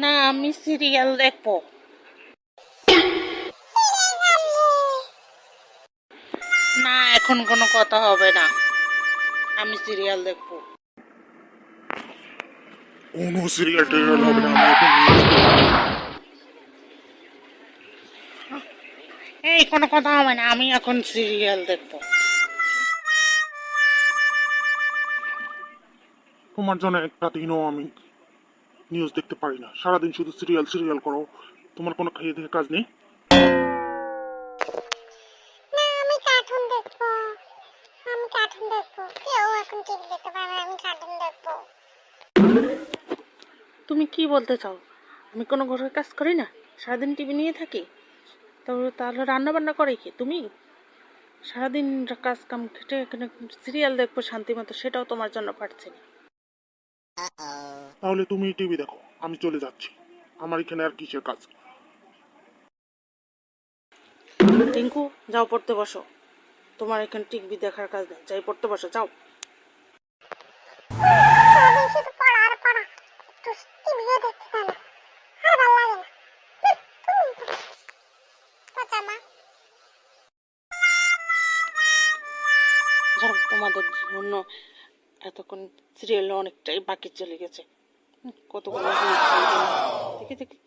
না আমি সিরিয়াল দেখব। না এখন কোনো কথা হবে না। আমি সিরিয়াল দেখব। কোনো সিরিয়াল টিরিয়াল হবে না আমি এখন এই কোনো কথা হবে না আমি এখন সিরিয়াল দেখব। তোমার জন্য একটা দিনও আমি নিউজ দেখতে পারি না। সারাদিন শুধু সিরিয়াল সিরিয়াল করো। তোমার কোনো খেয়ে দেখে কাজ নেই? তুমি কি বলতে চাও? আমি কোনো ঘরের কাজ করি না? সারাদিন টিভি নিয়ে থাকি? তাহলে তাহলে রান্না বান্না করে কি? তুমি? সারাদিন কাজ কাম খেটে এখানে সিরিয়াল দেখব শান্তি মতো সেটাও তোমার জন্য পারছি না। তাহলে তুমি টিভি দেখো আমি চলে যাচ্ছি। আমার এখানে আর কিসের কাজ? টিঙ্কু যাও পড়তে বসো। তোমার এখানে টিভি দেখার কাজ নেই যাই পড়তে বসো যাও তোমাদের জন্য এতক্ষণ সিরিয়াল অনেকটাই বাকি চলে গেছে। কতগুলো দেখি দেখি।